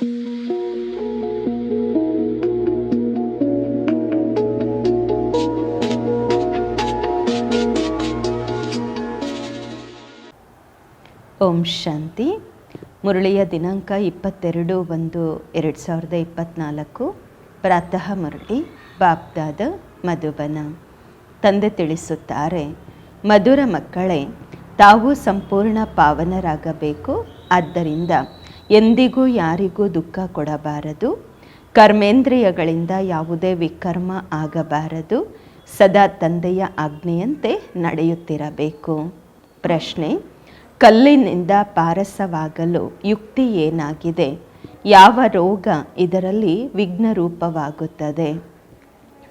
ಓಂ ಶಾಂತಿ. ಮುರಳಿಯ ದಿನಾಂಕ ಇಪ್ಪತ್ತೆರಡು ಒಂದು ಎರಡು ಸಾವಿರದ ಇಪ್ಪತ್ತ್ನಾಲ್ಕು ಪ್ರಾತಃ ಮುರಳಿ, ಬಾಪ್ದಾದ ಮಧುಬನ. ತಂದೆ ತಿಳಿಸುತ್ತಾರೆ, ಮಧುರ ಮಕ್ಕಳೇ, ತಾವು ಸಂಪೂರ್ಣ ಪಾವನರಾಗಬೇಕು. ಆದ್ದರಿಂದ ಎಂದಿಗೂ ಯಾರಿಗೂ ದುಃಖ ಕೊಡಬಾರದು. ಕರ್ಮೇಂದ್ರಿಯಗಳಿಂದ ಯಾವುದೇ ವಿಕರ್ಮ ಆಗಬಾರದು. ಸದಾ ತಂದೆಯ ಆಜ್ಞೆಯಂತೆ ನಡೆಯುತ್ತಿರಬೇಕು. ಪ್ರಶ್ನೆ, ಕಲ್ಲಿನಿಂದ ಪಾರಸವಾಗಲು ಯುಕ್ತಿ ಏನಾಗಿದೆ? ಯಾವ ರೋಗ ಇದರಲ್ಲಿ ವಿಘ್ನರೂಪವಾಗುತ್ತದೆ?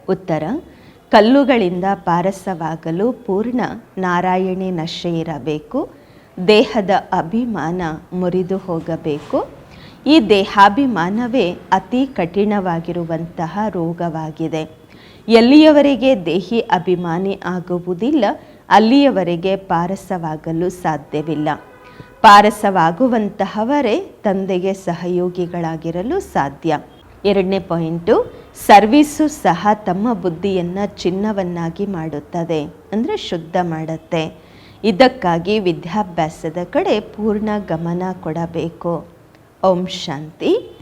ಉತ್ತರ, ಕಲ್ಲುಗಳಿಂದ ಪಾರಸವಾಗಲು ಪೂರ್ಣ ನಾರಾಯಣಿ ನಶೆ ಇರಬೇಕು. ದೇಹದ ಅಭಿಮಾನ ಮುರಿದು ಹೋಗಬೇಕು. ಈ ದೇಹಾಭಿಮಾನವೇ ಅತಿ ಕಠಿಣವಾಗಿರುವಂತಹ ರೋಗವಾಗಿದೆ. ಎಲ್ಲಿಯವರೆಗೆ ದೇಹಿ ಅಭಿಮಾನಿ ಆಗುವುದಿಲ್ಲ, ಅಲ್ಲಿಯವರೆಗೆ ಪಾರಸವಾಗಲು ಸಾಧ್ಯವಿಲ್ಲ. ಪಾರಸವಾಗುವಂತಹವರೇ ತಂದೆಗೆ ಸಹಯೋಗಿಗಳಾಗಿರಲು ಸಾಧ್ಯ. ಎರಡನೇ ಪಾಯಿಂಟು, ಸರ್ವೀಸು ಸಹ ತಮ್ಮ ಬುದ್ಧಿಯನ್ನು ಚಿನ್ನವನ್ನಾಗಿ ಮಾಡುತ್ತದೆ, ಅಂದರೆ ಶುದ್ಧ ಮಾಡುತ್ತೆ. ಇದಕ್ಕಾಗಿ ವಿದ್ಯಾಭ್ಯಾಸದ ಕಡೆ ಪೂರ್ಣ ಗಮನ ಕೊಡಬೇಕು. ಓಂ ಶಾಂತಿ.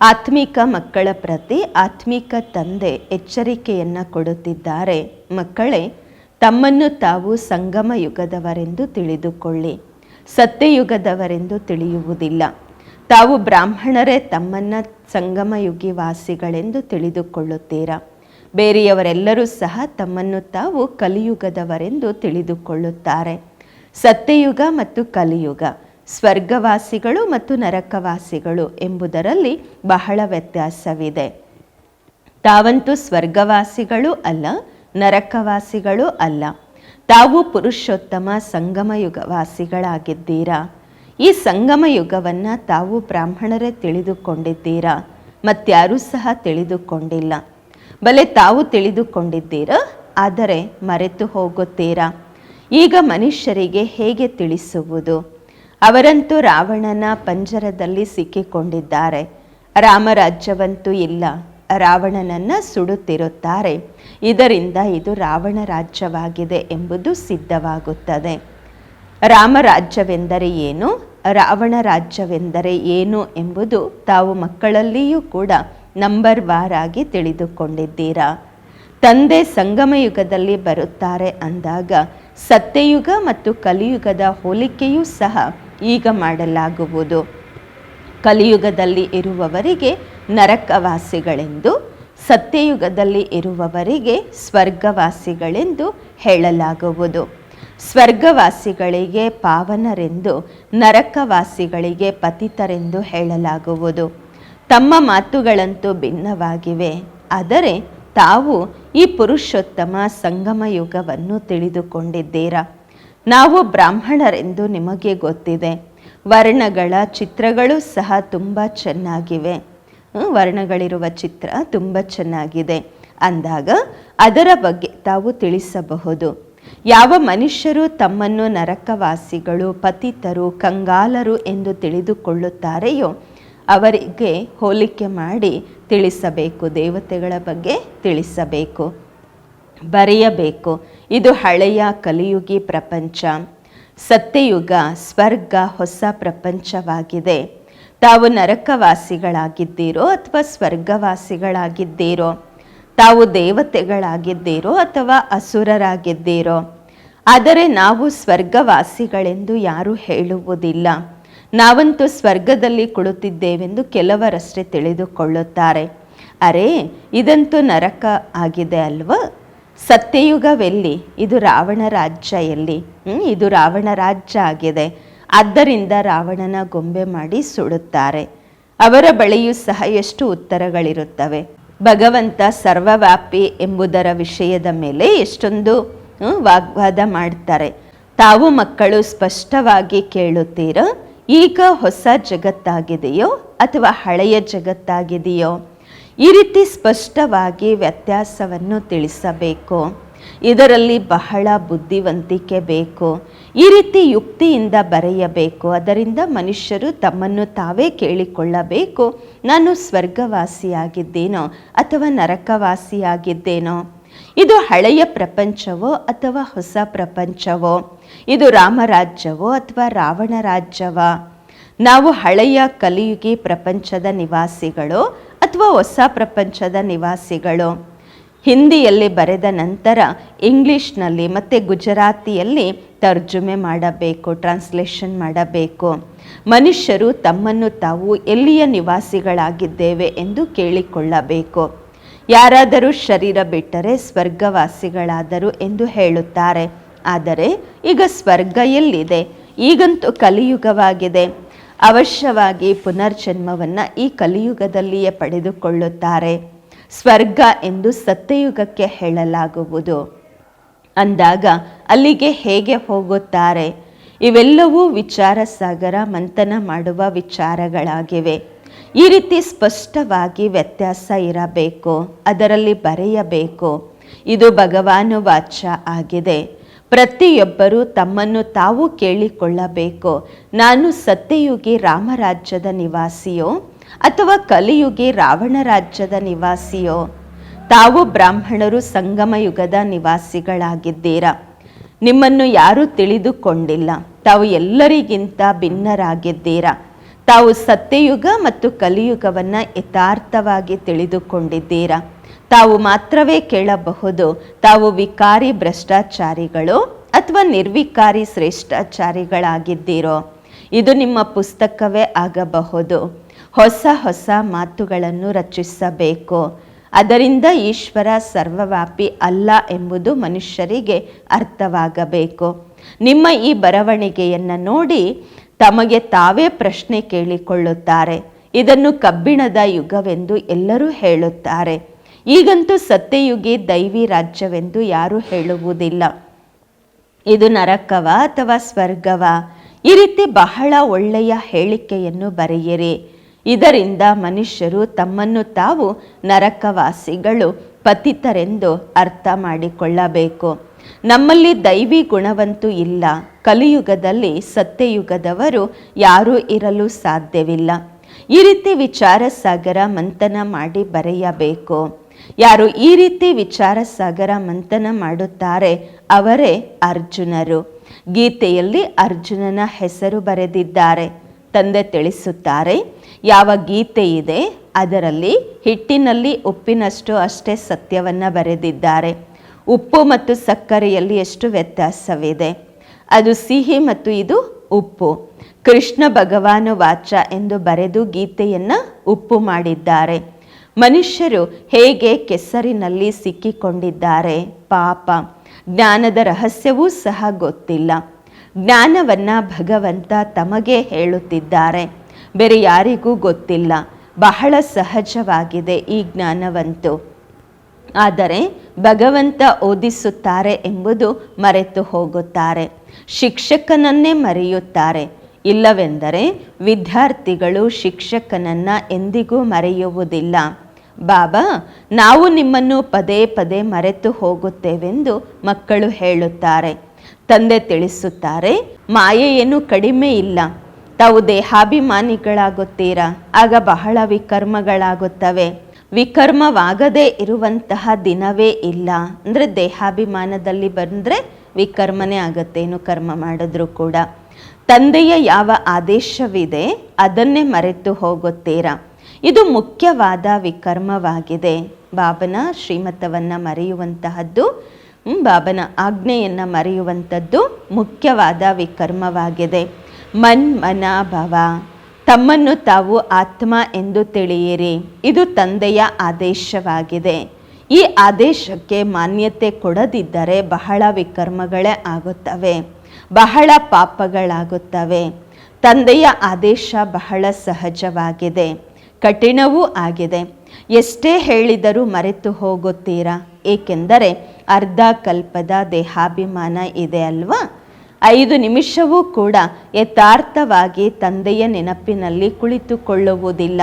ಆತ್ಮಿಕ ಮಕ್ಕಳ ಪ್ರತಿ ಆತ್ಮಿಕ ತಂದೆ ಎಚ್ಚರಿಕೆಯನ್ನು ಕೊಡುತ್ತಿದ್ದಾರೆ. ಮಕ್ಕಳೇ, ತಮ್ಮನ್ನು ತಾವು ಸಂಗಮ ಯುಗದವರೆಂದು ತಿಳಿದುಕೊಳ್ಳಿ. ಸತ್ಯಯುಗದವರೆಂದು ತಿಳಿಯುವುದಿಲ್ಲ. ತಾವು ಬ್ರಾಹ್ಮಣರೇ ತಮ್ಮನ್ನು ಸಂಗಮಯುಗಿ ವಾಸಿಗಳೆಂದು ತಿಳಿದುಕೊಳ್ಳುತ್ತೀರಾ? ಬೇರೆಯವರೆಲ್ಲರೂ ಸಹ ತಮ್ಮನ್ನು ತಾವು ಕಲಿಯುಗದವರೆಂದು ತಿಳಿದುಕೊಳ್ಳುತ್ತಾರೆ. ಸತ್ಯಯುಗ ಮತ್ತು ಕಲಿಯುಗ, ಸ್ವರ್ಗವಾಸಿಗಳು ಮತ್ತು ನರಕವಾಸಿಗಳು ಎಂಬುದರಲ್ಲಿ ಬಹಳ ವ್ಯತ್ಯಾಸವಿದೆ. ತಾವಂತೂ ಸ್ವರ್ಗವಾಸಿಗಳು ಅಲ್ಲ, ನರಕವಾಸಿಗಳು ಅಲ್ಲ. ತಾವು ಪುರುಷೋತ್ತಮ ಸಂಗಮ ಯುಗವಾಸಿಗಳಾಗಿದ್ದೀರಾ ಈ ಸಂಗಮಯುಗವನ್ನು ತಾವು ಬ್ರಾಹ್ಮಣರೇ ತಿಳಿದುಕೊಂಡಿದ್ದೀರಾ? ಮತ್ಯಾರೂ ಸಹ ತಿಳಿದುಕೊಂಡಿಲ್ಲ. ಬಲೆ ತಾವು ತಿಳಿದುಕೊಂಡಿದ್ದೀರಾ? ಆದರೆ ಮರೆತು ಹೋಗುತ್ತೀರಾ? ಈಗ ಮನುಷ್ಯರಿಗೆ ಹೇಗೆ ತಿಳಿಸುವುದು? ಅವರಂತೂ ರಾವಣನ ಪಂಜರದಲ್ಲಿ ಸಿಕ್ಕಿಕೊಂಡಿದ್ದಾರೆ. ರಾಮರಾಜ್ಯವಂತೂ ಇಲ್ಲ. ರಾವಣನನ್ನು ಸುಡುತ್ತಿರುತ್ತಾರೆ. ಇದರಿಂದ ಇದು ರಾವಣ ರಾಜ್ಯವಾಗಿದೆ ಎಂಬುದು ಸಿದ್ಧವಾಗುತ್ತದೆ. ರಾಮರಾಜ್ಯವೆಂದರೆ ಏನು? ರಾವಣ ರಾಜ್ಯವೆಂದರೆ ಏನು ಎಂಬುದು ತಾವು ಮಕ್ಕಳಲ್ಲಿಯೂ ಕೂಡ ನಂಬರ್ ವಾರ್ ಆಗಿ ತಿಳಿದುಕೊಂಡಿದ್ದೀರಾ? ತಂದೆ ಸಂಗಮ ಯುಗದಲ್ಲಿ ಬರುತ್ತಾರೆ ಅಂದಾಗ ಸತ್ಯಯುಗ ಮತ್ತು ಕಲಿಯುಗದ ಹೋಲಿಕೆಯೂ ಸಹ ಈಗ ಮಾಡಲಾಗುವುದು. ಕಲಿಯುಗದಲ್ಲಿ ಇರುವವರಿಗೆ ನರಕವಾಸಿಗಳೆಂದು, ಸತ್ಯಯುಗದಲ್ಲಿ ಇರುವವರಿಗೆ ಸ್ವರ್ಗವಾಸಿಗಳೆಂದು ಹೇಳಲಾಗುವುದು. ಸ್ವರ್ಗವಾಸಿಗಳಿಗೆ ಪಾವನರೆಂದು, ನರಕವಾಸಿಗಳಿಗೆ ಪತಿತರೆಂದು ಹೇಳಲಾಗುವುದು. ತಮ್ಮ ಮಾತುಗಳಂತೂ ಭಿನ್ನವಾಗಿವೆ. ಆದರೆ ತಾವು ಈ ಪುರುಷೋತ್ತಮ ಸಂಗಮ ಯುಗವನ್ನು ತಿಳಿದುಕೊಂಡಿದ್ದೀರಾ? ನಾವು ಬ್ರಾಹ್ಮಣರೆಂದು ನಿಮಗೆ ಗೊತ್ತಿದೆ. ವರ್ಣಗಳ ಚಿತ್ರಗಳು ಸಹ ತುಂಬ ಚೆನ್ನಾಗಿವೆ. ವರ್ಣಗಳಿರುವ ಚಿತ್ರ ತುಂಬ ಚೆನ್ನಾಗಿದೆ. ಅಂದಾಗ ಅದರ ಬಗ್ಗೆ ತಾವು ತಿಳಿಸಬಹುದು. ಯಾವ ಮನುಷ್ಯರು ತಮ್ಮನ್ನು ನರಕವಾಸಿಗಳು, ಪತಿತರು, ಕಂಗಾಲರು ಎಂದು ತಿಳಿದುಕೊಳ್ಳುತ್ತಾರೆಯೋ ಅವರಿಗೆ ಹೋಲಿಕೆ ಮಾಡಿ ತಿಳಿಸಬೇಕು, ದೇವತೆಗಳ ಬಗ್ಗೆ ತಿಳಿಸಬೇಕು, ಬರೆಯಬೇಕು. ಇದು ಹಳೆಯ ಕಲಿಯುಗಿ ಪ್ರಪಂಚ. ಸತ್ಯಯುಗ, ಸ್ವರ್ಗ ಹೊಸ ಪ್ರಪಂಚವಾಗಿದೆ. ತಾವು ನರಕವಾಸಿಗಳಾಗಿದ್ದೀರೋ ಅಥವಾ ಸ್ವರ್ಗವಾಸಿಗಳಾಗಿದ್ದೀರೋ, ತಾವು ದೇವತೆಗಳಾಗಿದ್ದೀರೋ ಅಥವಾ ಅಸುರರಾಗಿದ್ದೀರೋ, ಆದರೆ ನಾವು ಸ್ವರ್ಗವಾಸಿಗಳೆಂದು ಯಾರೂ ಹೇಳುವುದಿಲ್ಲ. ನಾವಂತೂ ಸ್ವರ್ಗದಲ್ಲಿ ಕುಳಿತಿದ್ದೇವೆಂದು ಕೆಲವರಷ್ಟೇ ತಿಳಿದುಕೊಳ್ಳುತ್ತಾರೆ. ಅರೆ, ಇದಂತೂ ನರಕ ಆಗಿದೆ ಅಲ್ವ? ಸತ್ಯಯುಗವೆಲ್ಲಿ? ಇದು ರಾವಣ ರಾಜ್ಯ ಎಲ್ಲಿ? ಇದು ರಾವಣ ರಾಜ್ಯ ಆಗಿದೆ. ಆದ್ದರಿಂದ ರಾವಣನ ಗೊಂಬೆ ಮಾಡಿ ಸುಡುತ್ತಾರೆ. ಅವರ ಬಳಿಯೂ ಸಹ ಎಷ್ಟು ಉತ್ತರಗಳಿರುತ್ತವೆ. ಭಗವಂತ ಸರ್ವವ್ಯಾಪಿ ಎಂಬುದರ ವಿಷಯದ ಮೇಲೆ ಎಷ್ಟೊಂದು ವಾಗ್ವಾದ ಮಾಡ್ತಾರೆ. ತಾವು ಮಕ್ಕಳು ಸ್ಪಷ್ಟವಾಗಿ ಕೇಳುತ್ತೀರಾ? ಈಗ ಹೊಸ ಜಗತ್ತಾಗಿದೆಯೋ ಅಥವಾ ಹಳೆಯ ಜಗತ್ತಾಗಿದೆಯೋ ಈ ರೀತಿ ಸ್ಪಷ್ಟವಾಗಿ ವ್ಯತ್ಯಾಸವನ್ನು ತಿಳಿಸಬೇಕು. ಇದರಲ್ಲಿ ಬಹಳ ಬುದ್ಧಿವಂತಿಕೆ ಬೇಕು. ಈ ರೀತಿ ಯುಕ್ತಿಯಿಂದ ಬರೆಯಬೇಕು. ಅದರಿಂದ ಮನುಷ್ಯರು ತಮ್ಮನ್ನು ತಾವೇ ಕೇಳಿಕೊಳ್ಳಬೇಕು. ನಾನು ಸ್ವರ್ಗವಾಸಿಯಾಗಿದ್ದೇನೋ ಅಥವಾ ನರಕವಾಸಿಯಾಗಿದ್ದೇನೋ. ಇದು ಹಳೆಯ ಪ್ರಪಂಚವೋ ಅಥವಾ ಹೊಸ ಪ್ರಪಂಚವೋ? ಇದು ರಾಮರಾಜ್ಯವೋ ಅಥವಾ ರಾವಣ ರಾಜ್ಯವೋ? ನಾವು ಹಳೆಯ ಕಲಿಯುಗಿ ಪ್ರಪಂಚದ ನಿವಾಸಿಗಳು ಅಥವಾ ಹೊಸ ಪ್ರಪಂಚದ ನಿವಾಸಿಗಳು? ಹಿಂದಿಯಲ್ಲಿ ಬರೆದ ನಂತರ ಇಂಗ್ಲೀಷ್ನಲ್ಲಿ ಮತ್ತು ಗುಜರಾತಿಯಲ್ಲಿ ತರ್ಜುಮೆ ಮಾಡಬೇಕು, ಟ್ರಾನ್ಸ್ಲೇಷನ್ ಮಾಡಬೇಕು. ಮನುಷ್ಯರು ತಮ್ಮನ್ನು ತಾವು ಎಲ್ಲಿಯ ನಿವಾಸಿಗಳಾಗಿದ್ದೇವೆ ಎಂದು ಕೇಳಿಕೊಳ್ಳಬೇಕು. ಯಾರಾದರೂ ಶರೀರ ಬಿಟ್ಟರೆ ಸ್ವರ್ಗವಾಸಿಗಳಾದರು ಎಂದು ಹೇಳುತ್ತಾರೆ. ಆದರೆ ಈಗ ಸ್ವರ್ಗ ಎಲ್ಲಿದೆ? ಈಗಂತೂ ಕಲಿಯುಗವಾಗಿದೆ. ಅವಶ್ಯವಾಗಿ ಪುನರ್ಜನ್ಮವನ್ನು ಈ ಕಲಿಯುಗದಲ್ಲಿಯೇ ಪಡೆದುಕೊಳ್ಳುತ್ತಾರೆ. ಸ್ವರ್ಗ ಎಂದು ಸತ್ಯಯುಗಕ್ಕೆ ಹೇಳಲಾಗುವುದು. ಅಂದಾಗ ಅಲ್ಲಿಗೆ ಹೇಗೆ ಹೋಗುತ್ತಾರೆ? ಇವೆಲ್ಲವೂ ವಿಚಾರ ಸಾಗರ ಮಂಥನ ಮಾಡುವ ವಿಚಾರಗಳಾಗಿವೆ. ಈ ರೀತಿ ಸ್ಪಷ್ಟವಾಗಿ ವ್ಯತ್ಯಾಸ ಇರಬೇಕು, ಅದರಲ್ಲಿ ಬರೆಯಬೇಕು. ಇದು ಭಗವಾನು ವಾಚ್ಯ ಆಗಿದೆ. ಪ್ರತಿಯೊಬ್ಬರೂ ತಮ್ಮನ್ನು ತಾವು ಕೇಳಿಕೊಳ್ಳಬೇಕು. ನಾನು ಸತ್ಯಯುಗಿ ರಾಮರಾಜ್ಯದ ನಿವಾಸಿಯೋ ಅಥವಾ ಕಲಿಯುಗಿ ರಾವಣ ರಾಜ್ಯದ ನಿವಾಸಿಯೋ? ತಾವು ಬ್ರಾಹ್ಮಣರು ಸಂಗಮ ಯುಗದ ನಿವಾಸಿಗಳಾಗಿದ್ದೀರಾ? ನಿಮ್ಮನ್ನು ಯಾರೂ ತಿಳಿದುಕೊಂಡಿಲ್ಲ. ತಾವು ಎಲ್ಲರಿಗಿಂತ ಭಿನ್ನರಾಗಿದ್ದೀರಾ? ತಾವು ಸತ್ಯಯುಗ ಮತ್ತು ಕಲಿಯುಗವನ್ನು ಯಥಾರ್ಥವಾಗಿ ತಿಳಿದುಕೊಂಡಿದ್ದೀರಾ? ತಾವು ಮಾತ್ರವೇ ಕೇಳಬಹುದು, ತಾವು ವಿಕಾರಿ ಭ್ರಷ್ಟಾಚಾರಿಗಳು ಅಥವಾ ನಿರ್ವಿಕಾರಿ ಶ್ರೇಷ್ಠಾಚಾರಿಗಳಾಗಿದ್ದೀರೋ? ಇದು ನಿಮ್ಮ ಪುಸ್ತಕವೇ ಆಗಬಹುದು. ಹೊಸ ಹೊಸ ಮಾತುಗಳನ್ನು ರಚಿಸಬೇಕು. ಅದರಿಂದ ಈಶ್ವರ ಸರ್ವವ್ಯಾಪಿ ಅಲ್ಲ ಎಂಬುದು ಮನುಷ್ಯರಿಗೆ ಅರ್ಥವಾಗಬೇಕು. ನಿಮ್ಮ ಈ ಬರವಣಿಗೆಯನ್ನು ನೋಡಿ ತಮಗೆ ತಾವೇ ಪ್ರಶ್ನೆ ಕೇಳಿಕೊಳ್ಳುತ್ತಾರೆ. ಇದನ್ನು ಕಬ್ಬಿಣದ ಯುಗವೆಂದು ಎಲ್ಲರೂ ಹೇಳುತ್ತಾರೆ. ಈಗಂತೂ ಸತ್ಯಯುಗಿ ದೈವಿ ರಾಜ್ಯವೆಂದು ಯಾರೂ ಹೇಳುವುದಿಲ್ಲ. ಇದು ನರಕವ ಅಥವಾ ಸ್ವರ್ಗವ? ಈ ರೀತಿ ಬಹಳ ಒಳ್ಳೆಯ ಹೇಳಿಕೆಯನ್ನು ಬರೆಯಿರಿ. ಇದರಿಂದ ಮನುಷ್ಯರು ತಮ್ಮನ್ನು ತಾವು ನರಕವಾಸಿಗಳು, ಪತಿತರೆಂದು ಅರ್ಥ ಮಾಡಿಕೊಳ್ಳಬೇಕು. ನಮ್ಮಲ್ಲಿ ದೈವಿ ಗುಣವಂತೂ ಇಲ್ಲ. ಕಲಿಯುಗದಲ್ಲಿ ಸತ್ಯಯುಗದವರು ಯಾರೂ ಇರಲು ಸಾಧ್ಯವಿಲ್ಲ. ಈ ರೀತಿ ವಿಚಾರ ಸಾಗರ ಮಂಥನ ಮಾಡಿ ಬರೆಯಬೇಕು. ಯಾರು ಈ ರೀತಿ ವಿಚಾರ ಸಾಗರ ಮಂಥನ ಮಾಡುತ್ತಾರೆ ಅವರೇ ಅರ್ಜುನರು. ಗೀತೆಯಲ್ಲಿ ಅರ್ಜುನನ ಹೆಸರು ಬರೆದಿದ್ದಾರೆ. ತಂದೆ ತಿಳಿಸುತ್ತಾರೆ, ಯಾವ ಗೀತೆ ಇದೆ ಅದರಲ್ಲಿ ಹಿಟ್ಟಿನಲ್ಲಿ ಉಪ್ಪಿನಷ್ಟು ಅಷ್ಟೇ ಸತ್ಯವನ್ನು ಬರೆದಿದ್ದಾರೆ. ಉಪ್ಪು ಮತ್ತು ಸಕ್ಕರೆಯಲ್ಲಿ ಎಷ್ಟು ವ್ಯತ್ಯಾಸವಿದೆ? ಅದು ಸಿಹಿ ಮತ್ತು ಇದು ಉಪ್ಪು. ಕೃಷ್ಣ ಭಗವಾನ ವಾಚ ಎಂದು ಬರೆದು ಗೀತೆಯನ್ನು ಉಪ್ಪು ಮಾಡಿದ್ದಾರೆ. ಮನುಷ್ಯರು ಹೇಗೆ ಕೆಸರಿನಲ್ಲಿ ಸಿಕ್ಕಿಕೊಂಡಿದ್ದಾರೆ? ಪಾಪ. ಜ್ಞಾನದ ರಹಸ್ಯವೂ ಸಹ ಗೊತ್ತಿಲ್ಲ. ಜ್ಞಾನವನ್ನು ಭಗವಂತ ತಮಗೆ ಹೇಳುತ್ತಿದ್ದಾರೆ. ಬೇರೆ ಯಾರಿಗೂ ಗೊತ್ತಿಲ್ಲ. ಬಹಳ ಸಹಜವಾಗಿದೆ ಈ ಜ್ಞಾನವಂತೂ. ಆದರೆ ಭಗವಂತ ಓದಿಸುತ್ತಾರೆ ಎಂಬುದು ಮರೆತು ಹೋಗುತ್ತಾರೆ. ಶಿಕ್ಷಕನನ್ನೇ ಮರೆಯುತ್ತಾರೆ. ಇಲ್ಲವೆಂದರೆ ವಿದ್ಯಾರ್ಥಿಗಳು ಶಿಕ್ಷಕನನ್ನ ಎಂದಿಗೂ ಮರೆಯುವುದಿಲ್ಲ. ಬಾಬಾ, ನಾವು ನಿಮ್ಮನ್ನು ಪದೇ ಪದೇ ಮರೆತು ಹೋಗುತ್ತೇವೆಂದು ಮಕ್ಕಳು ಹೇಳುತ್ತಾರೆ. ತಂದೆ ತಿಳಿಸುತ್ತಾರೆ ಮಾಯೆಯೇನು ಕಡಿಮೆ ಇಲ್ಲ. ತಾವು ದೇಹಾಭಿಮಾನಿಗಳಾಗುತ್ತೀರಾ? ಆಗ ಬಹಳ ವಿಕರ್ಮಗಳಾಗುತ್ತವೆ. ವಿಕರ್ಮವಾಗದೇ ಇರುವಂತಹ ದಿನವೇ ಇಲ್ಲ. ಅಂದರೆ ದೇಹಾಭಿಮಾನದಲ್ಲಿ ಬಂದರೆ ವಿಕರ್ಮನೇ ಆಗತ್ತೇನು ಕರ್ಮ ಮಾಡಿದ್ರೂ ಕೂಡ. ತಂದೆಯ ಯಾವ ಆದೇಶವಿದೆ, ಅದನ್ನೇ ಮರೆತು ಹೋಗುತ್ತೀರಾ? ಇದು ಮುಖ್ಯವಾದ ವಿಕರ್ಮವಾಗಿದೆ. ಬಾಬನ ಶ್ರೀಮತವನ್ನು ಮರೆಯುವಂತಹದ್ದು ಬಾಬನ ಆಜ್ಞೆಯನ್ನು ಮರೆಯುವಂಥದ್ದು ಮುಖ್ಯವಾದ ವಿಕರ್ಮವಾಗಿದೆ. ಮನ್ ಮನ ಭವ ತಮ್ಮನ್ನು ತಾವು ಆತ್ಮ ಎಂದು ತಿಳಿಯಿರಿ. ಇದು ತಂದೆಯ ಆದೇಶವಾಗಿದೆ. ಈ ಆದೇಶಕ್ಕೆ ಮಾನ್ಯತೆ ಕೊಡದಿದ್ದರೆ ಬಹಳ ವಿಕರ್ಮಗಳೇ ಆಗುತ್ತವೆ. ಬಹಳ ಪಾಪಗಳಾಗುತ್ತವೆ. ತಂದೆಯ ಆದೇಶ ಬಹಳ ಸಹಜವಾಗಿದೆ. ಕಠಿಣವೂ ಆಗಿದೆ. ಎಷ್ಟೇ ಹೇಳಿದರೂ ಮರೆತು ಹೋಗುತ್ತೀರಾ? ಏಕೆಂದರೆ ಅರ್ಧ ಕಲ್ಪದ ದೇಹಾಭಿಮಾನ ಇದೆ ಅಲ್ವಾ? ಐದು ನಿಮಿಷವೂ ಕೂಡ ಯಥಾರ್ಥವಾಗಿ ತಂದೆಯ ನೆನಪಿನಲ್ಲಿ ಕುಳಿತುಕೊಳ್ಳುವುದಿಲ್ಲ.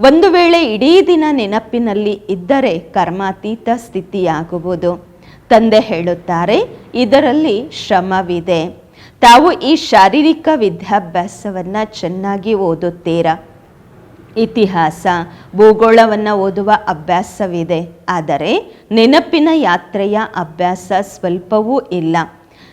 ಒಂದು ವೇಳೆ ಇಡೀ ದಿನ ನೆನಪಿನಲ್ಲಿ ಇದ್ದರೆ ಕರ್ಮಾತೀತ ಸ್ಥಿತಿಯಾಗುವುದು. ತಂದೆ ಹೇಳುತ್ತಾರೆ, ಇದರಲ್ಲಿ ಶ್ರಮವಿದೆ. ತಾವು ಈ ಶಾರೀರಿಕ ವಿದ್ಯಾಭ್ಯಾಸವನ್ನು ಚೆನ್ನಾಗಿ ಓದುತ್ತೀರಾ? ಇತಿಹಾಸ, ಭೂಗೋಳವನ್ನು ಓದುವ ಅಭ್ಯಾಸವಿದೆ. ಆದರೆ ನೆನಪಿನ ಯಾತ್ರೆಯ ಅಭ್ಯಾಸ ಸ್ವಲ್ಪವೂ ಇಲ್ಲ.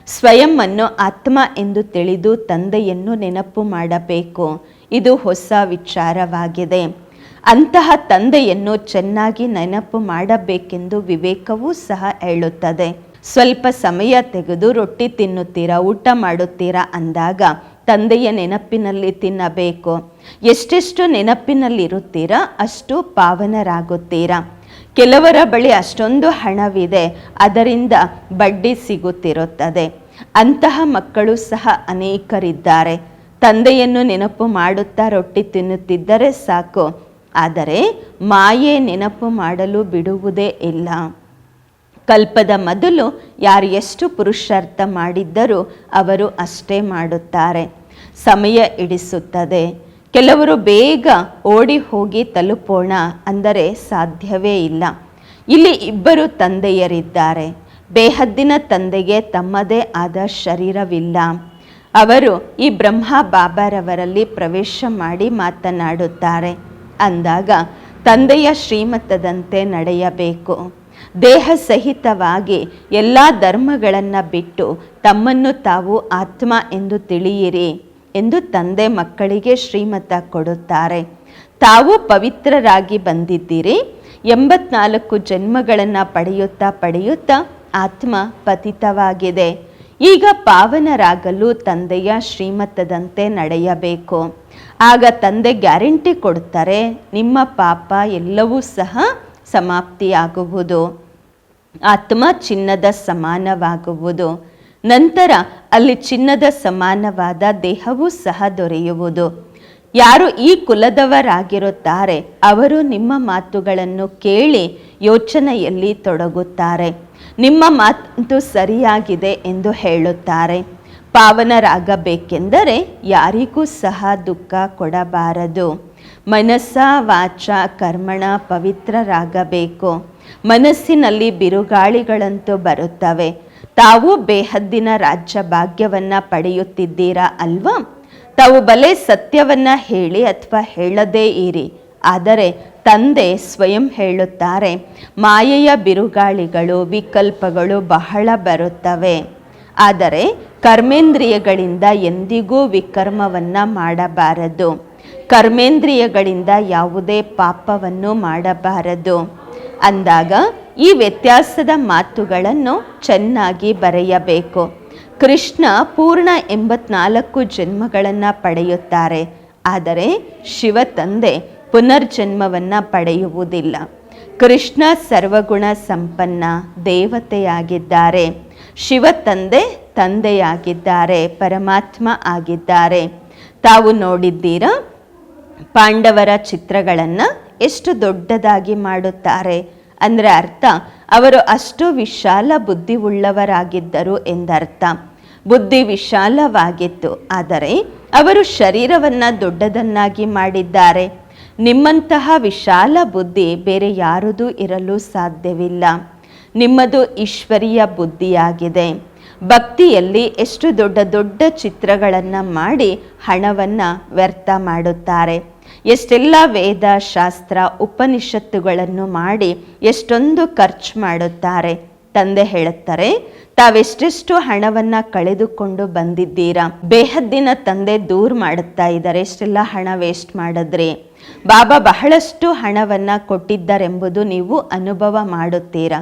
ಸ್ವಯಂವನ್ನು ಆತ್ಮ ಎಂದು ತಿಳಿದು ತಂದೆಯನ್ನು ನೆನಪು ಮಾಡಬೇಕು. ಇದು ಹೊಸ ವಿಚಾರವಾಗಿದೆ. ಅಂತಹ ತಂದೆಯನ್ನು ಚೆನ್ನಾಗಿ ನೆನಪು ಮಾಡಬೇಕೆಂದು ವಿವೇಕವೂ ಸಹ ಹೇಳುತ್ತದೆ. ಸ್ವಲ್ಪ ಸಮಯ ತೆಗೆದು ರೊಟ್ಟಿ ತಿನ್ನುತ್ತೀರಾ, ಊಟ ಮಾಡುತ್ತೀರಾ ಅಂದಾಗ ತಂದೆಯ ನೆನಪಿನಲ್ಲಿ ತಿನ್ನಬೇಕು. ಎಷ್ಟೆಷ್ಟು ನೆನಪಿನಲ್ಲಿರುತ್ತೀರಾ, ಅಷ್ಟು ಪಾವನರಾಗುತ್ತೀರಾ. ಕೆಲವರ ಬಳಿ ಅಷ್ಟೊಂದು ಹಣವಿದೆ, ಅದರಿಂದ ಬಡ್ಡಿ ಸಿಗುತ್ತಿರುತ್ತದೆ. ಅಂತಹ ಮಕ್ಕಳು ಸಹ ಅನೇಕರಿದ್ದಾರೆ. ತಂದೆಯನ್ನು ನೆನಪು ಮಾಡುತ್ತಾ ರೊಟ್ಟಿ ತಿನ್ನುತ್ತಿದ್ದರೆ ಸಾಕು, ಆದರೆ ಮಾಯೆ ನೆನಪು ಮಾಡಲು ಬಿಡುವುದೇ ಇಲ್ಲ. ಕಲ್ಪದ ಮೊದಲು ಯಾರು ಎಷ್ಟು ಪುರುಷಾರ್ಥ ಮಾಡಿದ್ದರೂ ಅವರು ಅಷ್ಟೇ ಮಾಡುತ್ತಾರೆ. ಸಮಯ ಇಡಿಸುತ್ತದೆ ಕೆಲವರು ಬೇಗ ಓಡಿ ಹೋಗಿ ತಲುಪೋಣ ಅಂದರೆ ಸಾಧ್ಯವೇ ಇಲ್ಲ. ಇಲ್ಲಿ ಇಬ್ಬರು ತಂದೆಯರಿದ್ದಾರೆ. ಬೇಹದ್ದಿನ ತಂದೆಗೆ ತಮ್ಮದೇ ಆದ ಶರೀರವಿಲ್ಲ. ಅವರು ಈ ಬ್ರಹ್ಮ ಬಾಬಾರವರಲ್ಲಿ ಪ್ರವೇಶ ಮಾಡಿ ಮಾತನಾಡುತ್ತಾರೆ. ಅಂದಾಗ ತಂದೆಯ ಶ್ರೀಮತದಂತೆ ನಡೆಯಬೇಕು. ದೇಹ ಸಹಿತವಾಗಿ ಎಲ್ಲ ಧರ್ಮಗಳನ್ನು ಬಿಟ್ಟು ತಮ್ಮನ್ನು ತಾವು ಆತ್ಮ ಎಂದು ತಿಳಿಯಿರಿ. ಎಂದು ತಂದೆ ಮಕ್ಕಳಿಗೆ ಶ್ರೀಮತ ಕೊಡುತ್ತಾರೆ. ತಾವು ಪವಿತ್ರರಾಗಿ ಬಂದಿದ್ದೀರಿ. ಎಂಬತ್ನಾಲ್ಕು ಜನ್ಮಗಳನ್ನು ಪಡೆಯುತ್ತಾ ಪಡೆಯುತ್ತಾ ಆತ್ಮ ಪತಿತವಾಗಿದೆ. ಈಗ ಪಾವನರಾಗಲು ತಂದೆಯ ಶ್ರೀಮತದಂತೆ ನಡೆಯಬೇಕು. ಆಗ ತಂದೆ ಗ್ಯಾರಂಟಿ ಕೊಡ್ತಾರೆ ನಿಮ್ಮ ಪಾಪ ಎಲ್ಲವೂ ಸಹ ಸಮಾಪ್ತಿಯಾಗುವುದು. ಆತ್ಮ ಚಿನ್ನದ ಸಮಾನವಾಗುವುದು. ನಂತರ ಅಲ್ಲಿ ಚಿನ್ನದ ಸಮಾನವಾದ ದೇಹವೂ ಸಹ ದೊರೆಯುವುದು. ಯಾರು ಈ ಕುಲದವರಾಗಿರುತ್ತಾರೆ, ಅವರು ನಿಮ್ಮ ಮಾತುಗಳನ್ನು ಕೇಳಿ ಯೋಚನೆಯಲ್ಲಿ ತೊಡಗುತ್ತಾರೆ. ನಿಮ್ಮ ಮಾತು ಸರಿಯಾಗಿದೆ ಎಂದು ಹೇಳುತ್ತಾರೆ. ಪಾವನರಾಗಬೇಕೆಂದರೆ ಯಾರಿಗೂ ಸಹ ದುಃಖ ಕೊಡಬಾರದು. ಮನಸ್ಸ, ವಾಚ, ಕರ್ಮಣ ಪವಿತ್ರರಾಗಬೇಕು. ಮನಸ್ಸಿನಲ್ಲಿ ಬಿರುಗಾಳಿಗಳಂತೂ ಬರುತ್ತವೆ. ತಾವು ಬೇಹದ್ದಿನ ರಾಜ್ಯ ಭಾಗ್ಯವನ್ನ ಪಡೆಯುತ್ತಿದ್ದೀರಾ ಅಲ್ವಾ? ತಾವು ಬಲೆ ಸತ್ಯವನ್ನ ಹೇಳಿ ಅಥವಾ ಹೇಳದೇ ಇರಿ. ಆದರೆ ತಂದೆ ಸ್ವಯಂ ಹೇಳುತ್ತಾರೆ, ಮಾಯೆಯ ಬಿರುಗಾಳಿಗಳು, ವಿಕಲ್ಪಗಳು ಬಹಳ ಬರುತ್ತವೆ. ಆದರೆ ಕರ್ಮೇಂದ್ರಿಯಗಳಿಂದ ಎಂದಿಗೂ ವಿಕರ್ಮವನ್ನು ಮಾಡಬಾರದು. ಕರ್ಮೇಂದ್ರಿಯಗಳಿಂದ ಯಾವುದೇ ಪಾಪವನ್ನು ಮಾಡಬಾರದು. ಅಂದಾಗ ಈ ವ್ಯತ್ಯಾಸದ ಮಾತುಗಳನ್ನು ಚೆನ್ನಾಗಿ ಬರೆಯಬೇಕು. ಕೃಷ್ಣ ಪೂರ್ಣ ಎಂಬತ್ನಾಲ್ಕು ಜನ್ಮಗಳನ್ನು ಪಡೆಯುತ್ತಾರೆ. ಆದರೆ ಶಿವ ತಂದೆ ಪುನರ್ಜನ್ಮವನ್ನು ಪಡೆಯುವುದಿಲ್ಲ. ಕೃಷ್ಣ ಸರ್ವಗುಣ ಸಂಪನ್ನ ದೇವತೆಯಾಗಿದ್ದಾರೆ. ಶಿವ ತಂದೆ ತಂದೆಯಾಗಿದ್ದಾರೆ, ಪರಮಾತ್ಮ ಆಗಿದ್ದಾರೆ. ತಾವು ನೋಡಿದ್ದೀರಾ? ಪಾಂಡವರ ಚಿತ್ರಗಳನ್ನು ಎಷ್ಟು ದೊಡ್ಡದಾಗಿ ಮಾಡುತ್ತಾರೆ. ಅಂದರೆ ಅರ್ಥ, ಅವರು ಅಷ್ಟು ವಿಶಾಲ ಬುದ್ಧಿ ಉಳ್ಳವರಾಗಿದ್ದರು ಎಂದರ್ಥ. ಬುದ್ಧಿ ವಿಶಾಲವಾಗಿತ್ತು, ಆದರೆ ಅವರು ಶರೀರವನ್ನು ದೊಡ್ಡದನ್ನಾಗಿ ಮಾಡಿದ್ದಾರೆ. ನಿಮ್ಮಂತಹ ವಿಶಾಲ ಬುದ್ಧಿ ಬೇರೆ ಯಾರದೂ ಇರಲು ಸಾಧ್ಯವಿಲ್ಲ. ನಿಮ್ಮದು ಈಶ್ವರೀಯ ಬುದ್ಧಿಯಾಗಿದೆ. ಭಕ್ತಿಯಲ್ಲಿ ಎಷ್ಟು ದೊಡ್ಡ ದೊಡ್ಡ ಚಿತ್ರಗಳನ್ನು ಮಾಡಿ ಹಣವನ್ನು ವ್ಯರ್ಥ ಮಾಡುತ್ತಾರೆ. ಎಷ್ಟೆಲ್ಲ ವೇದ ಶಾಸ್ತ್ರ ಉಪನಿಷತ್ತುಗಳನ್ನು ಮಾಡಿ ಎಷ್ಟೊಂದು ಖರ್ಚು ಮಾಡುತ್ತಾರೆ. ತಂದೆ ಹೇಳುತ್ತಾರೆ, ತಾವೆಷ್ಟೆಷ್ಟು ಹಣವನ್ನ ಕಳೆದುಕೊಂಡು ಬಂದಿದ್ದೀರಾ? ಬೇಹದ್ದಿನ ತಂದೆ ದೂರ್ ಮಾಡುತ್ತಾ ಇದ್ದಾರೆ, ಎಷ್ಟೆಲ್ಲ ಹಣ ವೇಸ್ಟ್ ಮಾಡಿದ್ರಿ? ಬಾಬಾ ಬಹಳಷ್ಟು ಹಣವನ್ನ ಕೊಟ್ಟಿದ್ದಾರೆಂಬುದು ನೀವು ಅನುಭವ ಮಾಡುತ್ತೀರಾ?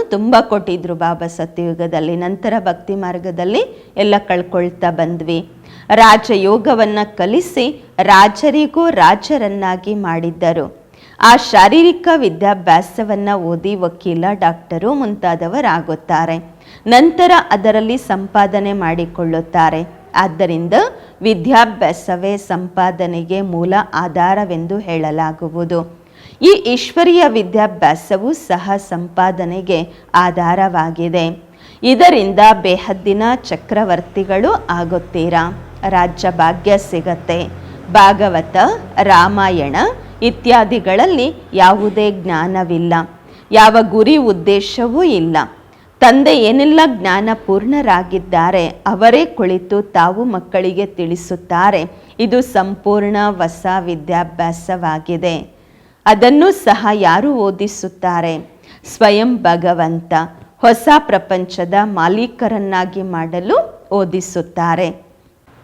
ತುಂಬ ಕೊಟ್ಟಿದ್ರು ಬಾಬಾ ಸತ್ಯಯುಗದಲ್ಲಿ. ನಂತರ ಭಕ್ತಿ ಮಾರ್ಗದಲ್ಲಿ ಎಲ್ಲ ಕಳ್ಕೊಳ್ತಾ ಬಂದ್ವಿ. ರಾಜಯೋಗವನ್ನು ಕಲಿಸಿ ರಾಜರಿಗೂ ರಾಜರನ್ನಾಗಿ ಮಾಡಿದ್ದರು. ಆ ಶಾರೀರಿಕ ವಿದ್ಯಾಭ್ಯಾಸವನ್ನು ಓದಿ ವಕೀಲ, ಡಾಕ್ಟರು ಮುಂತಾದವರಾಗುತ್ತಾರೆ. ನಂತರ ಅದರಲ್ಲಿ ಸಂಪಾದನೆ ಮಾಡಿಕೊಳ್ಳುತ್ತಾರೆ. ಆದ್ದರಿಂದ ವಿದ್ಯಾಭ್ಯಾಸವೇ ಸಂಪಾದನೆಗೆ ಮೂಲ ಆಧಾರವೆಂದು ಹೇಳಲಾಗುವುದು. ಈ ಈಶ್ವರೀಯ ವಿದ್ಯಾಭ್ಯಾಸವು ಸಹ ಸಂಪಾದನೆಗೆ ಆಧಾರವಾಗಿದೆ. ಇದರಿಂದ ಬೇಹದ್ದಿನ ಚಕ್ರವರ್ತಿಗಳು ಆಗುತ್ತೀರಾ? ರಾಜ್ಯ ಭಾಗ್ಯ ಸಿಗತ್ತೆ. ಭಾಗವತ, ರಾಮಾಯಣ ಇತ್ಯಾದಿಗಳಲ್ಲಿ ಯಾವುದೇ ಜ್ಞಾನವಿಲ್ಲ. ಯಾವ ಗುರಿ ಉದ್ದೇಶವೂ ಇಲ್ಲ. ತಂದೆ ಏನೆಲ್ಲ ಜ್ಞಾನ ಪೂರ್ಣರಾಗಿದ್ದಾರೆ ಅವರೇ ಕುಳಿತು ತಾವು ಮಕ್ಕಳಿಗೆ ತಿಳಿಸುತ್ತಾರೆ. ಇದು ಸಂಪೂರ್ಣ ಹೊಸ ವಿದ್ಯಾಭ್ಯಾಸವಾಗಿದೆ. ಅದನ್ನು ಸಹ ಯಾರು ಓದಿಸುತ್ತಾರೆ? ಸ್ವಯಂ ಭಗವಂತ ಹೊಸ ಪ್ರಪಂಚದ ಮಾಲೀಕರನ್ನಾಗಿ ಮಾಡಲು ಓದಿಸುತ್ತಾರೆ.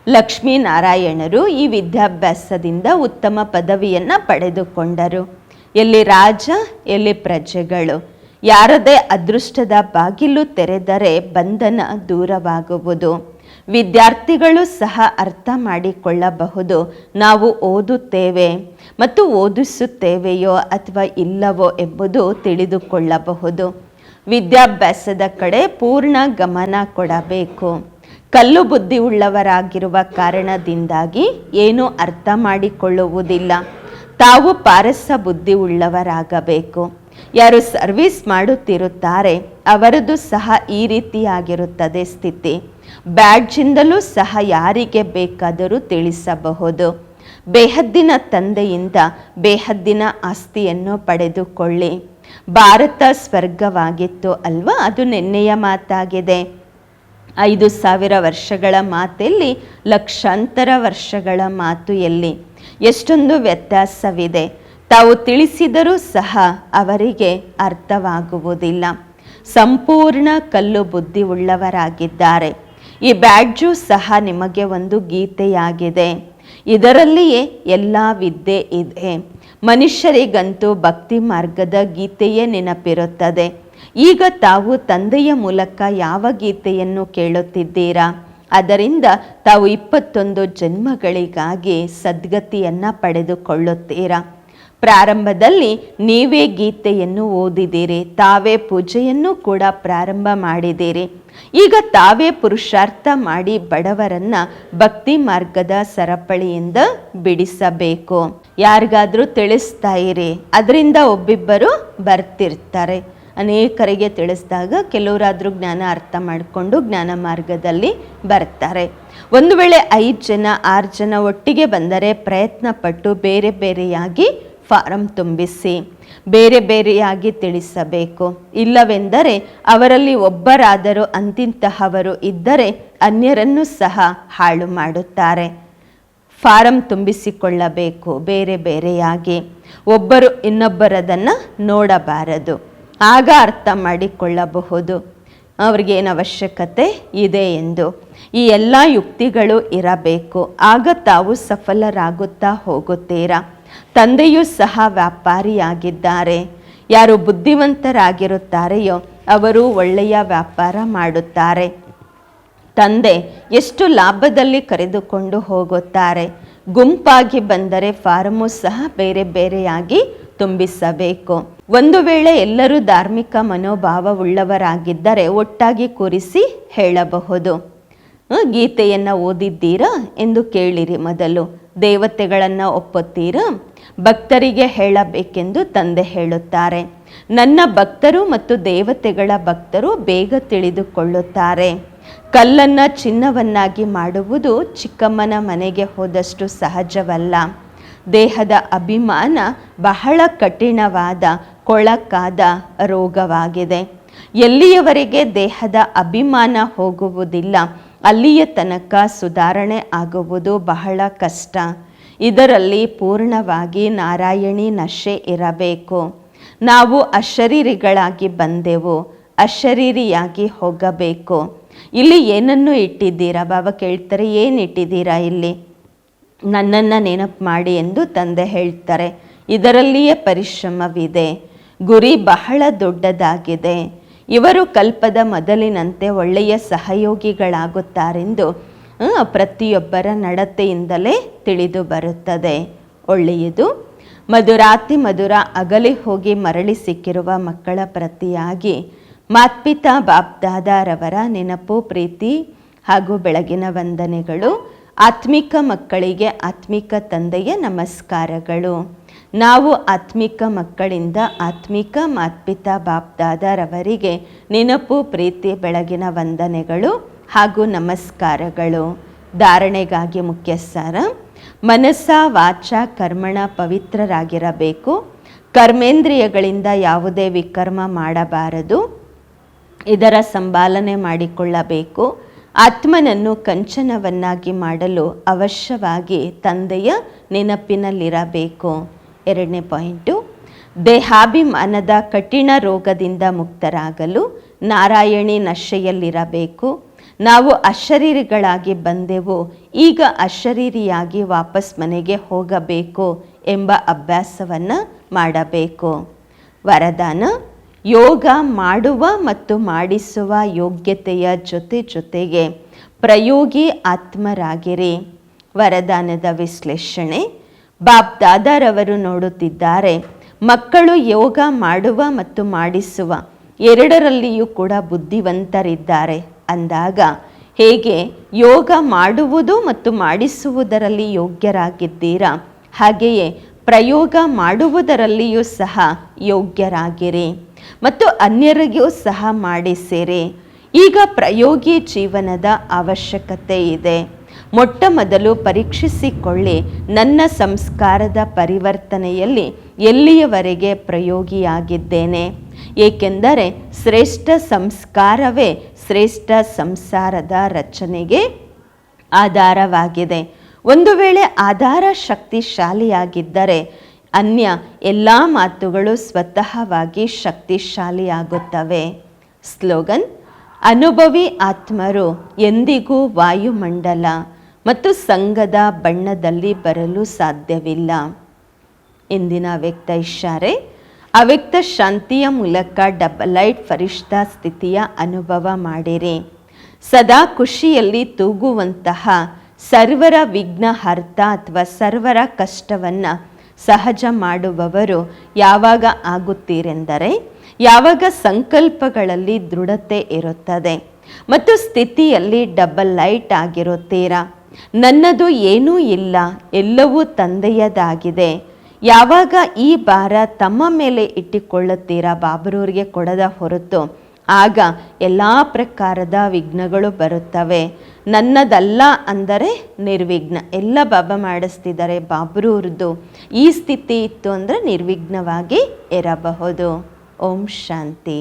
ಲಕ್ಷ್ಮೀನಾರಾಯಣರು ಈ ವಿದ್ಯಾಭ್ಯಾಸದಿಂದ ಉತ್ತಮ ಪದವಿಯನ್ನು ಪಡೆದುಕೊಂಡರು. ಎಲ್ಲಿ ರಾಜ, ಎಲ್ಲಿ ಪ್ರಜೆಗಳು. ಯಾರದೇ ಅದೃಷ್ಟದ ಬಾಗಿಲು ತೆರೆದರೆ ಬಂಧನ ದೂರವಾಗುವುದು. ವಿದ್ಯಾರ್ಥಿಗಳು ಸಹ ಅರ್ಥ ಮಾಡಿಕೊಳ್ಳಬಹುದು. ನಾವು ಓದುತ್ತೇವೆ. ಮತ್ತು ಓದಿಸುತ್ತೇವೆಯೋ ಅಥವಾ ಇಲ್ಲವೋ ಎಂಬುದು ತಿಳಿದುಕೊಳ್ಳಬಹುದು. ವಿದ್ಯಾಭ್ಯಾಸದ ಕಡೆ ಪೂರ್ಣ ಗಮನ ಕೊಡಬೇಕು. ಕಲ್ಲು ಬುದ್ಧಿ ಉಳ್ಳವರಾಗಿರುವ ಕಾರಣದಿಂದಾಗಿ ಏನೂ ಅರ್ಥ ಮಾಡಿಕೊಳ್ಳುವುದಿಲ್ಲ. ತಾವು ಪಾರಸ ಬುದ್ಧಿ ಉಳ್ಳವರಾಗಬೇಕು ಯಾರು ಸರ್ವಿಸ್ ಮಾಡುತ್ತಿರುತ್ತಾರೆ, ಅವರದು ಸಹ ಈ ರೀತಿಯಾಗಿರುತ್ತದೆ ಸ್ಥಿತಿ. ಬ್ಯಾಡ್ಜಿಂದಲೂ ಸಹ ಯಾರಿಗೆ ಬೇಕಾದರೂ ತಿಳಿಸಬಹುದು. ಬೇಹದ್ದಿನ ತಂದೆಯಿಂದ ಬೇಹದ್ದಿನ ಆಸ್ತಿಯನ್ನು ಪಡೆದುಕೊಳ್ಳಿ. ಭಾರತ ಸ್ವರ್ಗವಾಗಿತ್ತು ಅಲ್ವಾ? ಅದು ನಿನ್ನೆಯ ಮಾತಾಗಿದೆ. ಐದು ಸಾವಿರ ವರ್ಷಗಳ ಮಾತೆಲ್ಲಿ ಲಕ್ಷಾಂತರ ವರ್ಷಗಳ ಮಾತು ಎಲ್ಲಿ ಎಷ್ಟೊಂದು ವ್ಯತ್ಯಾಸವಿದೆ. ತಾವು ತಿಳಿಸಿದರೂ ಸಹ ಅವರಿಗೆ ಅರ್ಥವಾಗುವುದಿಲ್ಲ. ಸಂಪೂರ್ಣ ಕಲ್ಲು ಬುದ್ಧಿ ಉಳ್ಳವರಾಗಿದ್ದಾರೆ. ಈ ಬ್ಯಾಡ್ಜು ಸಹ ನಿಮಗೆ ಒಂದು ಗೀತೆಯಾಗಿದೆ. ಇದರಲ್ಲಿಯೇ ಎಲ್ಲ ವಿದ್ಯೆ ಇದೆ. ಮನುಷ್ಯರಿಗಂತೂ ಭಕ್ತಿ ಮಾರ್ಗದ ಗೀತೆಯೇ ನೆನಪಿರುತ್ತದೆ. ಈಗ ತಾವು ತಂದೆಯ ಮೂಲಕ ಯಾವ ಗೀತೆಯನ್ನು ಕೇಳುತ್ತಿದ್ದೀರಾ? ಅದರಿಂದ ತಾವು ಇಪ್ಪತ್ತೊಂದು ಜನ್ಮಗಳಿಗಾಗಿ ಸದ್ಗತಿಯನ್ನು ಪಡೆದುಕೊಳ್ಳುತ್ತೀರಾ? ಪ್ರಾರಂಭದಲ್ಲಿ ನೀವೇ ಗೀತೆಯನ್ನು ಓದಿದ್ದೀರಿ ತಾವೇ ಪೂಜೆಯನ್ನು ಕೂಡ ಪ್ರಾರಂಭ ಮಾಡಿದ್ದೀರಿ ಈಗ ತಾವೇ ಪುರುಷಾರ್ಥ ಮಾಡಿ ಬಡವರನ್ನ ಭಕ್ತಿ ಮಾರ್ಗದ ಸರಪಳಿಯಿಂದ ಬಿಡಿಸಬೇಕು. ಯಾರಿಗಾದರೂ ತಿಳಿಸ್ತಾ ಇರಿ, ಅದರಿಂದ ಒಬ್ಬಿಬ್ಬರು ಬರ್ತಿರ್ತಾರೆ. ಅನೇಕರಿಗೆ ತಿಳಿಸಿದಾಗ ಕೆಲವರಾದರೂ ಜ್ಞಾನ ಅರ್ಥ ಮಾಡಿಕೊಂಡು ಜ್ಞಾನ ಮಾರ್ಗದಲ್ಲಿ ಬರ್ತಾರೆ. ಒಂದು ವೇಳೆ ಐದು ಜನ, ಆರು ಜನ ಒಟ್ಟಿಗೆ ಬಂದರೆ ಪ್ರಯತ್ನ ಪಟ್ಟು ಬೇರೆ ಬೇರೆಯಾಗಿ ಫಾರಂ ತುಂಬಿಸಿ ಬೇರೆ ಬೇರೆಯಾಗಿ ತಿಳಿಸಬೇಕು. ಇಲ್ಲವೆಂದರೆ ಅವರಲ್ಲಿ ಒಬ್ಬರಾದರೂ ಅಂತಿಂತಹವರು ಇದ್ದರೆ ಅನ್ಯರನ್ನು ಸಹ ಹಾಳು ಮಾಡುತ್ತಾರೆ. ಫಾರಂ ತುಂಬಿಸಿಕೊಳ್ಳಬೇಕು ಬೇರೆ ಬೇರೆಯಾಗಿ. ಒಬ್ಬರು ಇನ್ನೊಬ್ಬರದನ್ನು ನೋಡಬಾರದು. ಆಗ ಅರ್ಥ ಮಾಡಿಕೊಳ್ಳಬಹುದು. ಅವ್ರಿಗೇನು ಅವಶ್ಯಕತೆ? ಇದೆ ಎಂದು. ಈ ಎಲ್ಲ ಯುಕ್ತಿಗಳು ಇರಬೇಕು. ಆಗ ತಾವು ಸಫಲರಾಗುತ್ತಾ ಹೋಗುತ್ತೀರಾ? ತಂದೆಯೂ ಸಹ ವ್ಯಾಪಾರಿಯಾಗಿದ್ದಾರೆ. ಯಾರು ಬುದ್ಧಿವಂತರಾಗಿರುತ್ತಾರೆಯೋ ಅವರು ಒಳ್ಳೆಯ ವ್ಯಾಪಾರ ಮಾಡುತ್ತಾರೆ. ತಂದೆ ಎಷ್ಟು ಲಾಭದಲ್ಲಿ ಕರೆದುಕೊಂಡು ಹೋಗುತ್ತಾರೆ. ಗುಂಪಾಗಿ ಬಂದರೆ ಫಾರಮು ಸಹ ಬೇರೆ ಬೇರೆಯಾಗಿ ತುಂಬಿಸಬೇಕು. ಒಂದು ವೇಳೆ ಎಲ್ಲರೂ ಧಾರ್ಮಿಕ ಮನೋಭಾವವುಳ್ಳವರಾಗಿದ್ದರೆ ಒಟ್ಟಾಗಿ ಕೂರಿಸಿ ಹೇಳಬಹುದು. ಗೀತೆಯನ್ನು ಓದಿದ್ದೀರಾ ಎಂದು ಕೇಳಿರಿ ಮೊದಲು. ದೇವತೆಗಳನ್ನು ಒಪ್ಪುತ್ತೀರೋ. ಭಕ್ತರಿಗೆ ಹೇಳಬೇಕೆಂದು ತಂದೆ ಹೇಳುತ್ತಾರೆ. ನನ್ನ ಭಕ್ತರು ಮತ್ತು ದೇವತೆಗಳ ಭಕ್ತರು ಬೇಗ ತಿಳಿದುಕೊಳ್ಳುತ್ತಾರೆ. ಕಲ್ಲನ್ನು ಚಿನ್ನವನ್ನಾಗಿ ಮಾಡುವುದು ಚಿಕ್ಕಮ್ಮನ ಮನೆಗೆ ಹೋದಷ್ಟು ಸಹಜವಲ್ಲ. ದೇಹದ ಅಭಿಮಾನ ಬಹಳ ಕಠಿಣವಾದ, ಕೊಳಕಾದ ರೋಗವಾಗಿದೆ. ಎಲ್ಲಿಯವರೆಗೆ ದೇಹದ ಅಭಿಮಾನ ಹೋಗುವುದಿಲ್ಲ ಅಲ್ಲಿಯ ತನಕ ಸುಧಾರಣೆ ಆಗುವುದು ಬಹಳ ಕಷ್ಟ. ಇದರಲ್ಲಿ ಪೂರ್ಣವಾಗಿ ನಾರಾಯಣಿ ನಶೆ ಇರಬೇಕು. ನಾವು ಅಶರೀರಿಗಳಾಗಿ ಬಂದೆವು, ಅಶರೀರಿಯಾಗಿ ಹೋಗಬೇಕು. ಇಲ್ಲಿ ಏನನ್ನು ಇಟ್ಟಿದ್ದೀರಾ ಬಾಬಾ? ಕೇಳ್ತಾರೆ, ಏನು ಇಟ್ಟಿದ್ದೀರಾ ಇಲ್ಲಿ? ನನ್ನನ್ನು ನೆನಪು ಮಾಡಿ ಎಂದು ತಂದೆ ಹೇಳ್ತಾರೆ. ಇದರಲ್ಲಿಯೇ ಪರಿಶ್ರಮವಿದೆ. ಗುರಿ ಬಹಳ ದೊಡ್ಡದಾಗಿದೆ. ಇವರು ಕಲ್ಪದ ಮೊದಲಿನಂತೆ ಒಳ್ಳೆಯ ಸಹಯೋಗಿಗಳಾಗುತ್ತಾರೆಂದು ಪ್ರತಿಯೊಬ್ಬರ ನಡತೆಯಿಂದಲೇ ತಿಳಿದು ಬರುತ್ತದೆ. ಒಳ್ಳೆಯದು. ಮಧುರಾತಿ ಮಧುರ ಅಗಲಿ ಹೋಗಿ ಮರಳಿ ಸಿಕ್ಕಿರುವ ಮಕ್ಕಳ ಪ್ರತಿಯಾಗಿ ಮಾತ್ಪಿತಾ ಬಾಪ್ದಾದಾರವರ ನೆನಪು, ಪ್ರೀತಿ ಹಾಗೂ ಬೆಳಗಿನ ವಂದನೆಗಳು ಆತ್ಮಿಕ ಮಕ್ಕಳಿಗೆ ಆತ್ಮಿಕ ತಂದೆಯ ನಮಸ್ಕಾರಗಳು. ನಾವು ಆತ್ಮಿಕ ಮಕ್ಕಳಿಂದ ಆತ್ಮಿಕ ಮಾತ್ಪಿತಾ ಬಾಪ್ದಾದರವರಿಗೆ ನೆನಪು, ಪ್ರೀತಿ, ಬೆಳಗಿನ ವಂದನೆಗಳು ಹಾಗೂ ನಮಸ್ಕಾರಗಳು. ಧಾರಣೆಗಾಗಿ ಮುಖ್ಯ ಸಾರ ಮನಸ್ಸ, ವಾಚ, ಕರ್ಮಣ ಪವಿತ್ರರಾಗಿರಬೇಕು. ಕರ್ಮೇಂದ್ರಿಯಗಳಿಂದ ಯಾವುದೇ ವಿಕರ್ಮ ಮಾಡಬಾರದು. ಇದರ ಸಂಪಾಲನೆ ಮಾಡಿಕೊಳ್ಳಬೇಕು. ಆತ್ಮನನ್ನು ಕಂಚನವನ್ನಾಗಿ ಮಾಡಲು ಅವಶ್ಯವಾಗಿ ತಂದೆಯ ನೆನಪಿನಲ್ಲಿರಬೇಕು. ಎರಡನೇ ಪಾಯಿಂಟು ದೇಹಾಭಿಮಾನದ ಕಠಿಣ ರೋಗದಿಂದ ಮುಕ್ತರಾಗಲು ನಾರಾಯಣಿ ನಶೆಯಲ್ಲಿರಬೇಕು. ನಾವು ಅಶರೀರಿಗಳಾಗಿ ಬಂದೆವು, ಈಗ ಅಶರೀರಿಯಾಗಿ ವಾಪಸ್ ಮನೆಗೆ ಹೋಗಬೇಕು ಎಂಬ ಅಭ್ಯಾಸವನ್ನು ಮಾಡಬೇಕು. ವರದಾನ, ಯೋಗ ಮಾಡುವ ಮತ್ತು ಮಾಡಿಸುವ ಯೋಗ್ಯತೆಯ ಜೊತೆ ಜೊತೆಗೆ ಪ್ರಯೋಗಿ ಆತ್ಮರಾಗಿರಿ. ವರದಾನದ ವಿಶ್ಲೇಷಣೆ ಬಾಬ್ ದಾದಾರವರು ನೋಡುತ್ತಿದ್ದಾರೆ. ಮಕ್ಕಳು ಯೋಗ ಮಾಡುವ ಮತ್ತು ಮಾಡಿಸುವ ಎರಡರಲ್ಲಿಯೂ ಕೂಡ ಬುದ್ಧಿವಂತರಿದ್ದಾರೆ. ಅಂದಾಗ, ಹೇಗೆ ಯೋಗ ಮಾಡುವುದು ಮತ್ತು ಮಾಡಿಸುವುದರಲ್ಲಿ ಯೋಗ್ಯರಾಗಿದ್ದೀರಾ? ಹಾಗೆಯೇ ಪ್ರಯೋಗ ಮಾಡುವುದರಲ್ಲಿಯೂ ಸಹ ಯೋಗ್ಯರಾಗಿರಿ ಮತ್ತು ಅನ್ಯರಿಗೂ ಸಹ ಮಾಡಿಸಿರಿ. ಈಗ ಪ್ರಯೋಗಿ ಜೀವನದ ಅವಶ್ಯಕತೆ ಇದೆ. ಮೊಟ್ಟ ಮೊದಲು ಪರೀಕ್ಷಿಸಿಕೊಳ್ಳಿ ನನ್ನ ಸಂಸ್ಕಾರದ ಪರಿವರ್ತನೆಯಲ್ಲಿ ಎಲ್ಲಿಯವರೆಗೆ ಪ್ರಯೋಗಿಯಾಗಿದ್ದೇನೆ? ಏಕೆಂದರೆ ಶ್ರೇಷ್ಠ ಸಂಸ್ಕಾರವೇ ಶ್ರೇಷ್ಠ ಸಂಸಾರದ ರಚನೆಗೆ ಆಧಾರವಾಗಿದೆ. ಒಂದು ವೇಳೆ ಆಧಾರ ಶಕ್ತಿಶಾಲಿಯಾಗಿದ್ದರೆ ಅನ್ಯ ಎಲ್ಲ ಮಾತುಗಳು ಸ್ವತಃವಾಗಿ ಶಕ್ತಿಶಾಲಿಯಾಗುತ್ತವೆ. ಸ್ಲೋಗನ್, ಅನುಭವಿ ಆತ್ಮರು ಎಂದಿಗೂ ವಾಯುಮಂಡಲ ಮತ್ತು ಸಂಘದ ಬಣ್ಣದಲ್ಲಿ ಬರಲು ಸಾಧ್ಯವಿಲ್ಲ. ಇಂದಿನ ವ್ಯಕ್ತ ಇಶಾರೆ ಅವ್ಯಕ್ತ ಶಾಂತಿಯ ಮೂಲಕ ಡಬಲೈಟ್ ಫರಿಷ್ಠ ಸ್ಥಿತಿಯ ಅನುಭವ ಮಾಡಿರಿ. ಸದಾ ಖುಷಿಯಲ್ಲಿ ತೂಗುವಂತಹ ಸರ್ವರ ವಿಘ್ನ ಅರ್ಥ ಅಥವಾ ಸರ್ವರ ಕಷ್ಟವನ್ನು ಸಹಜ ಮಾಡುವವರು ಯಾವಾಗ ಆಗುತ್ತೀರೆಂದರೆ, ಯಾವಾಗ ಸಂಕಲ್ಪಗಳಲ್ಲಿ ದೃಢತೆ ಇರುತ್ತದೆ ಮತ್ತು ಸ್ಥಿತಿಯಲ್ಲಿ ಡಬಲ್ ಲೈಟ್ ಆಗಿರುತ್ತೀರಾ? ನನ್ನದು ಏನೂ ಇಲ್ಲ, ಎಲ್ಲವೂ ತಂದೆಯದಾಗಿದೆ. ಯಾವಾಗ ಈ ಭಾರ ತಮ್ಮ ಮೇಲೆ ಇಟ್ಟುಕೊಳ್ಳುತ್ತೀರಾ ಬಾಬರೂರಿಗೆ ಕೊಡದ ಹೊರತು. ಆಗ ಎಲ್ಲ ಪ್ರಕಾರದ ವಿಘ್ನಗಳು ಬರುತ್ತವೆ. ನನ್ನದಲ್ಲ ಅಂದರೆ ನಿರ್ವಿಘ್ನ. ಎಲ್ಲ ಬಾಬಾ ಮಾಡಿಸ್ತಿದ್ದಾರೆ ಬಾಬ್ರೂರ್ದು. ಈ ಸ್ಥಿತಿ ಇತ್ತು ಅಂದರೆ ನಿರ್ವಿಘ್ನವಾಗಿ ಇರಬಹುದು. ಓಂ ಶಾಂತಿ.